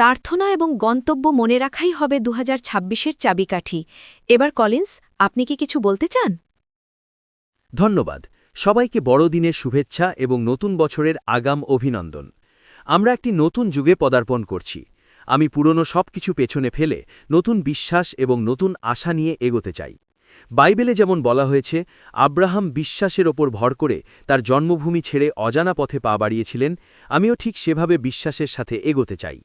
প্রার্থনা এবং গন্তব্য মনে রাখাই হবে দু হাজার ছাব্বিশের চাবিকাঠি। এবার কলিন্স, আপনি কি কিছু বলতে চান? ধন্যবাদ। সবাইকে বড়দিনের শুভেচ্ছা এবং নতুন বছরের আগাম অভিনন্দন। আমরা একটি নতুন যুগে পদার্পণ করছি। আমি পুরনো সব কিছু পেছনে ফেলে নতুন বিশ্বাস এবং নতুন আশা নিয়ে এগোতে চাই। বাইবেলে যেমন বলা হয়েছে, আব্রাহাম বিশ্বাসের ওপর ভর করে তার জন্মভূমি ছেড়ে অজানা পথে পা বাড়িয়েছিলেন, আমিও ঠিক সেভাবে বিশ্বাসের সাথে এগোতে চাই।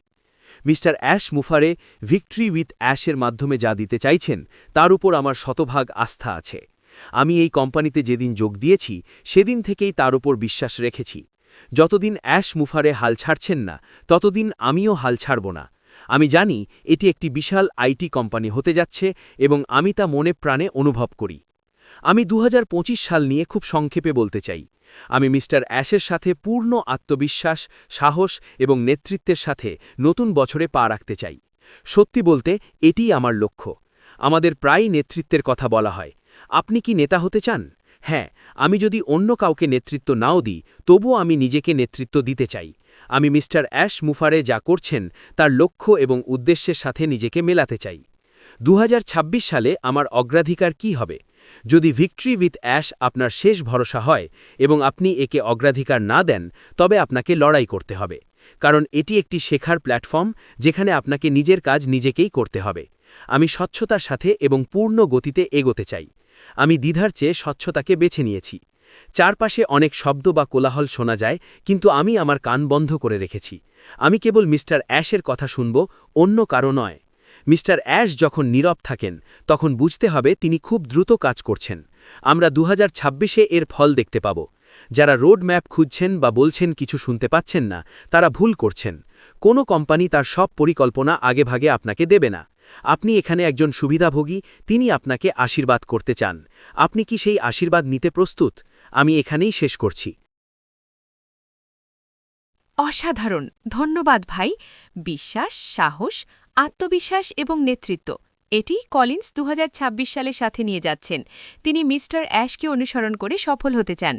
মিস্টার অ্যাশ মুফারে ভিক্টরি উইথ অ্যাশের মাধ্যমে যা দিতে চাইছেন, তার উপর আমার শতভাগ আস্থা আছে। আমি এই কোম্পানিতে যেদিন যোগ দিয়েছি, সেদিন থেকেই তার উপর বিশ্বাস রেখেছি। যতদিন অ্যাশ মুফারে হাল ছাড়ছেন না, ততদিন আমিও হাল ছাড়ব না। আমি জানি, এটি একটি বিশাল আইটি কোম্পানি হতে যাচ্ছে এবং আমি তা মনে প্রাণে অনুভব করি। আমি দু হাজার পঁচিশ সাল নিয়ে খুব সংক্ষেপে বলতে চাই। আমি মিস্টার অ্যাশের সাথে পূর্ণ আত্মবিশ্বাস, সাহস এবং নেতৃত্বের সাথে নতুন বছরে পা রাখতে চাই। সত্যি বলতে, এটিই আমার লক্ষ্য। আমাদের প্রায় নেতৃত্বের কথা বলা হয়। আপনি কি নেতা হতে চান? হ্যাঁ আমি যদি অন্য কাউকে নেতৃত্ব নাও দিই, তবুও আমি নিজেকে নেতৃত্ব দিতে চাই। আমি মিস্টার অ্যাশ মুফারে যা করছেন, তার লক্ষ্য এবং উদ্দেশ্যের সাথে নিজেকে মেলাতে চাই। দু হাজার ছাব্বিশ সালে আমার অগ্রাধিকার কি হবে? যদি ভিক্টরি উইথ অ্যাশ আপনার শেষ ভরসা হয় এবং আপনি একে অগ্রাধিকার না দেন, তবে আপনাকে লড়াই করতে হবে। কারণ এটি একটি শেখার প্ল্যাটফর্ম যেখানে আপনাকে নিজের কাজ নিজেকেই করতে হবে। আমি স্বচ্ছতার সাথে এবং পূর্ণ গতিতে এগোতে চাই। আমি দ্বিধার চেয়ে স্বচ্ছতাকে বেছে নিয়েছি। চারপাশে অনেক শব্দ বা কোলাহল শোনা যায়, কিন্তু আমি আমার কান বন্ধ করে রেখেছি। আমি কেবল মিস্টার অ্যাশের কথা শুনব, অন্য কারও নয়। মিস্টার অ্যাশ যখন নীরব থাকেন, তখন বুঝতে হবে তিনি খুব দ্রুত কাজ করছেন। আমরা দু হাজার এর ফল দেখতে পাব। যারা রোড ম্যাপ খুঁজছেন বা বলছেন কিছু শুনতে পাচ্ছেন না, তারা ভুল করছেন। কোনো কোম্পানি তার সব পরিকল্পনা আগেভাগে আপনাকে দেবে না। আপনি এখানে একজন সুবিধাভোগী, তিনি আপনাকে আশীর্বাদ করতে চান। আপনি কি সেই আশীর্বাদ নিতে প্রস্তুত? আমি এখানেই শেষ করছি। অসাধারণ। ধন্যবাদ ভাই। বিশ্বাস, সাহস আত্মবিশ্বাস এবং নেতৃত্ব। এটি কলিন্স দুহাজার ছাব্বিশ সালের সাথে নিয়ে যাচ্ছেন। তিনি মিস্টার অ্যাশকে অনুসরণ করে সফল হতে চান।